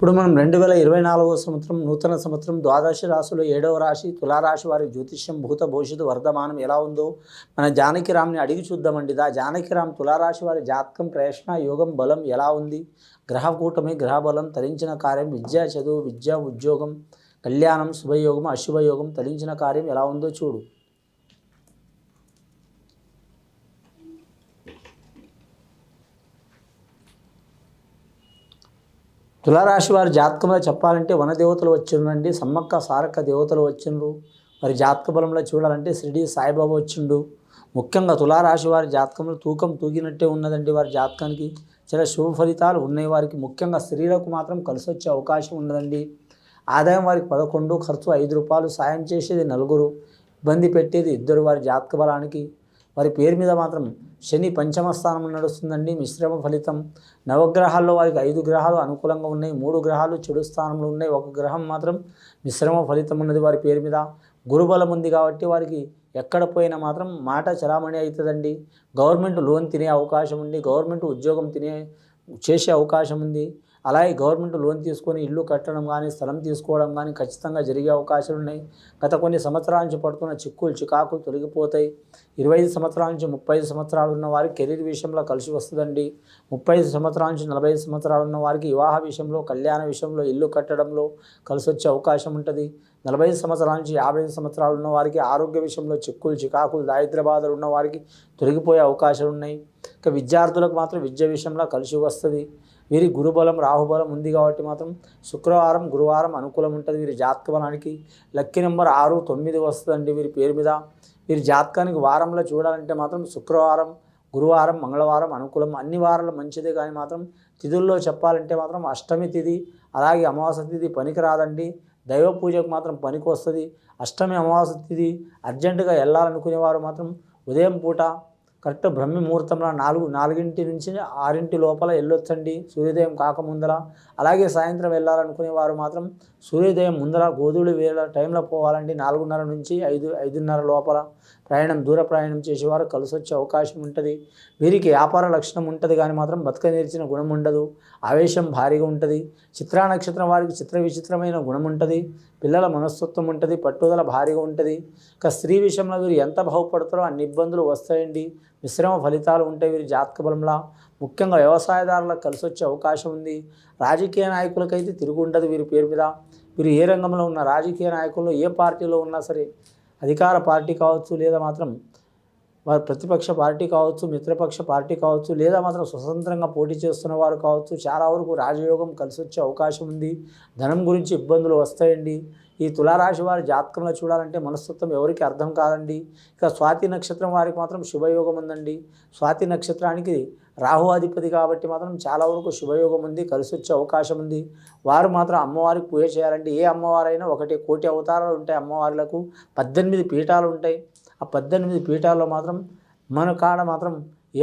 ఇప్పుడు మనం రెండు వేల ఇరవై నాలుగవ సంవత్సరం నూతన సంవత్సరం ద్వాదశ రాశిలో ఏడవ రాశి తులారాశి వారి జ్యోతిష్యం భూత భవిష్యత్తు వర్ధమానం ఎలా ఉందో మన జానకిరామ్ని అడిగి చూద్దామండి. దా జానకిరామ్ తులారాశి వారి జాతకం ప్రయత్న యోగం బలం ఎలా ఉంది? గ్రహ కూటమి గ్రహ బలం తరించిన కార్యం విద్య చదువు విద్య ఉద్యోగం కళ్యాణం శుభయోగం అశుభయోగం తరించిన కార్యం ఎలా ఉందో చూడు. తులారాశి వారి జాతకంలో చెప్పాలంటే వనదేవతలు వచ్చిండండి సమ్మక్క సారక్క దేవతలు వచ్చిండ్రు. వారి జాతక బలంలో చూడాలంటే షిరిడి సాయిబాబా వచ్చిండు. ముఖ్యంగా తులారాశి వారి జాతకంలో తూకం తూగినట్టే ఉన్నదండి వారి జాతకానికి. చాలా శుభ ఫలితాలు ఉన్నాయి వారికి. ముఖ్యంగా స్త్రీలకు మాత్రం కలిసి వచ్చే అవకాశం ఉన్నదండి. ఆదాయం వారికి పదకొండు ఖర్చు ఐదు రూపాయలు సాయం చేసేది నలుగురు ఇబ్బంది పెట్టేది ఇద్దరు వారి జాతక బలానికి. వారి పేరు మీద మాత్రం శని పంచమ స్థానం నడుస్తుందండి. మిశ్రమ ఫలితం. నవగ్రహాల్లో వారికి ఐదు గ్రహాలు అనుకూలంగా ఉన్నాయి. మూడు గ్రహాలు చెడు స్థానంలో ఉన్నాయి. ఒక గ్రహం మాత్రం మిశ్రమ ఫలితం ఉన్నది వారి పేరు మీద. గురుబలం ఉంది కాబట్టి వారికి ఎక్కడ పోయినా మాత్రం మాట చలామణి అవుతుందండి. గవర్నమెంట్ లోన్ తినే అవకాశం ఉంది. గవర్నమెంట్ ఉద్యోగం తినే చేసే అవకాశం ఉంది. అలాగే గవర్నమెంట్ లోన్ తీసుకొని ఇల్లు కట్టడం కానీ స్థలం తీసుకోవడం కానీ ఖచ్చితంగా జరిగే అవకాశాలు ఉన్నాయి. గత కొన్ని సంవత్సరాల నుంచి పడుతున్న చిక్కులు చికాకులు తొలగిపోతాయి. ఇరవై ఐదు సంవత్సరాల నుంచి ముప్పై ఐదు సంవత్సరాలు ఉన్న వారికి కెరీర్ విషయంలో కలిసి వస్తుందండి. ముప్పై ఐదు సంవత్సరాల నుంచి నలభై ఐదు సంవత్సరాలు ఉన్న వారికి వివాహ విషయంలో కళ్యాణ విషయంలో ఇల్లు కట్టడంలో కలిసి వచ్చే అవకాశం ఉంటుంది. నలభై ఐదు సంవత్సరాల నుంచి యాభై ఐదు సంవత్సరాలు ఉన్న వారికి ఆరోగ్య విషయంలో చిక్కులు చికాకులు దారిద్ర బాధలు ఉన్న వారికి తొలగిపోయే అవకాశాలు ఉన్నాయి. ఇక విద్యార్థులకు మాత్రం విద్య విషయంలో కలిసి వస్తుంది. వీరి గురుబలం రాహుబలం ఉంది కాబట్టి మాత్రం శుక్రవారం గురువారం అనుకూలం ఉంటుంది వీరి జాతక బలానికి లక్కీ నెంబర్ ఆరు తొమ్మిది వస్తుందండి వీరి పేరు మీద. వీరి జాతకానికి వారంలో చూడాలంటే మాత్రం శుక్రవారం గురువారం మంగళవారం అనుకూలం. అన్ని వారాలు మంచిదే కానీ మాత్రం తిథుల్లో చెప్పాలంటే మాత్రం అష్టమి తిథి అలాగే అమావాస్య తిథి పనికి రాదండి. దైవ పూజకు మాత్రం పనికి వస్తుంది. అష్టమి అమావాస్య తిథి అర్జెంటుగా వెళ్ళాలనుకునేవారు మాత్రం ఉదయం పూట కరెక్ట్ బ్రహ్మ ముహూర్తంలో నాలుగు నాలుగింటి నుంచి ఆరింటి లోపల వెళ్ళొచ్చండి సూర్యోదయం కాకముందర అలాగే సాయంత్రం వెళ్ళాలనుకునే వారు మాత్రం సూర్యోదయం ముందర గోధులు వేల టైంలో పోవాలండి నాలుగున్నర నుంచి ఐదు ఐదున్నర లోపల. ప్రయాణం దూర ప్రయాణం చేసేవారు కలిసి వచ్చే అవకాశం ఉంటుంది. వీరికి వ్యాపార లక్షణం ఉంటుంది కానీ మాత్రం బతక నేర్చిన గుణం ఉండదు. ఆవేశం భారీగా ఉంటుంది. చిత్రా నక్షత్రం వారికి చిత్ర విచిత్రమైన గుణం ఉంటుంది. పిల్లల మనస్తత్వం ఉంటుంది పట్టుదల భారీగా ఉంటుంది. ఇక స్త్రీ విషయంలో వీరు ఎంత బాగుపడతారో అన్ని ఇబ్బందులు వస్తాయండి. మిశ్రమ ఫలితాలు ఉంటాయి వీరి జాతక బలంలా. ముఖ్యంగా వ్యవసాయదారులకు కలిసి వచ్చే అవకాశం ఉంది. రాజకీయ నాయకులకైతే తిరుగు ఉండదు వీరి పేరు మీద. వీరు ఏ రంగంలో ఉన్న రాజకీయ నాయకుల్లో ఏ పార్టీలో ఉన్నా సరే అధికార పార్టీ కావచ్చు లేదా మాత్రం వారు ప్రతిపక్ష పార్టీ కావచ్చు మిత్రపక్ష పార్టీ కావచ్చు లేదా మాత్రం స్వతంత్రంగా పోటీ చేస్తున్న వారు కావచ్చు చాలా వరకు రాజయోగం కలిసి వచ్చే అవకాశం ఉంది. ధనం గురించి ఇబ్బందులు వస్తాయండి. ఈ తులారాశి వారి జాతకంలో చూడాలంటే మనస్తత్వం ఎవరికి అర్థం కాదండి. ఇక స్వాతి నక్షత్రం వారికి మాత్రం శుభయోగం ఉందండి. స్వాతి నక్షత్రానికి రాహు అధిపతి కాబట్టి మాత్రం చాలా వరకు శుభయోగం ఉంది కలిసి వచ్చే అవకాశం ఉంది. వారు మాత్రం అమ్మవారికి పూజ చేయాలండి. ఏ అమ్మవారైనా ఒకటి కోటి అవతారాలు ఉంటాయి అమ్మవార్లకు. పద్దెనిమిది పీఠాలు ఉంటాయి. ఆ పద్దెనిమిది పీఠాల్లో మాత్రం మన కాడ మాత్రం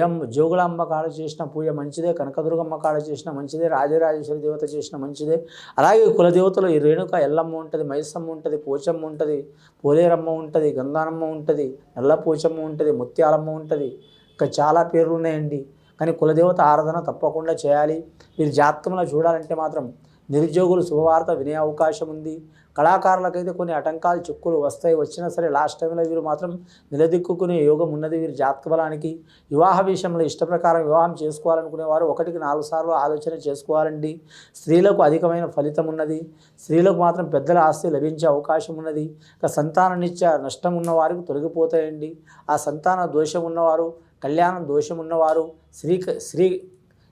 ఏం జోగులాంబ కాడ చేసిన పూజ మంచిదే కనకదుర్గమ్మ కాడ చేసిన మంచిదే రాజరాజేశ్వరి దేవత చేసిన మంచిదే. అలాగే కులదేవతలు ఈ రేణుక ఎల్లమ్మ ఉంటుంది మైసమ్మ ఉంటుంది పోచమ్మ ఉంటుంది పోలేరమ్మ ఉంటుంది గంగానమ్మ ఉంటుంది నల్ల పోచమ్మ ఉంటుంది ముత్యాలమ్మ ఉంటుంది. ఇంకా చాలా పేర్లు ఉన్నాయండి. కానీ కులదేవత ఆరాధన తప్పకుండా చేయాలి. వీరి జాతకంలో చూడాలంటే మాత్రం నిరుద్యోగులు శుభవార్త వినే అవకాశం ఉంది. కళాకారులకైతే కొన్ని ఆటంకాలు చిక్కులు వస్తాయి. వచ్చినా సరే లాస్ట్ టైంలో వీరు మాత్రం నిలదిక్కునే యోగం ఉన్నది వీరి జాతక బలానికి. వివాహ విషయంలో ఇష్టప్రకారం వివాహం చేసుకోవాలనుకునే వారు ఒకటికి నాలుగు సార్లు ఆలోచన చేసుకోవాలండి. స్త్రీలకు అధికమైన ఫలితం ఉన్నది. స్త్రీలకు మాత్రం పెద్దల ఆస్తి లభించే అవకాశం ఉన్నది. ఇక సంతాననిత్య నష్టం ఉన్నవారికి తొలగిపోతాయండి. ఆ సంతాన దోషం ఉన్నవారు కళ్యాణం దోషం ఉన్నవారు శ్రీ శ్రీ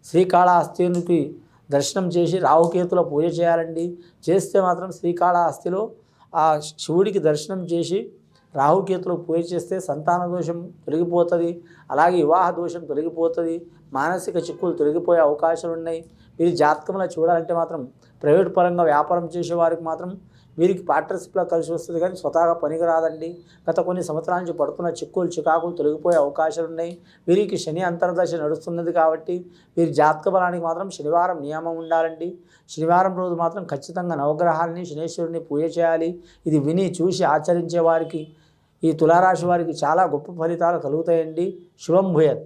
శ్రీకాళహస్తికి దర్శనం చేసి రాహుకేతుల పూజ చేయాలండి. చేస్తే మాత్రం శ్రీకాళహస్తిలో ఆ శివుడికి దర్శనం చేసి రాహుకేతులకు పూజ చేస్తే సంతాన దోషం తొలగిపోతుంది. అలాగే వివాహ దోషం తొలగిపోతుంది. మానసిక చిక్కులు తొలగిపోయే అవకాశాలు ఉన్నాయి మీరు జాతకంలో చూడాలంటే మాత్రం ప్రైవేట్ పరంగా వ్యాపారం చేసే వారికి మాత్రం వీరికి పార్ట్నర్షిప్లో కలిసి వస్తుంది కానీ స్వతహాగా పనికి రాదండి. గత కొన్ని సంవత్సరాల నుంచి పడుతున్న చిక్కులు చికాకులు తొలగిపోయే అవకాశాలు ఉన్నాయి. వీరికి శని అంతర్దశ నడుస్తున్నది కాబట్టి వీరి జాతక బలానికి మాత్రం శనివారం నియమం ఉండాలండి. శనివారం రోజు మాత్రం ఖచ్చితంగా నవగ్రహాలని శనేశ్వరుని పూజ చేయాలి. ఇది విని చూసి ఆచరించే వారికి ఈ తులారాశి వారికి చాలా గొప్ప ఫలితాలు కలుగుతాయండి. శుభం భూయత్.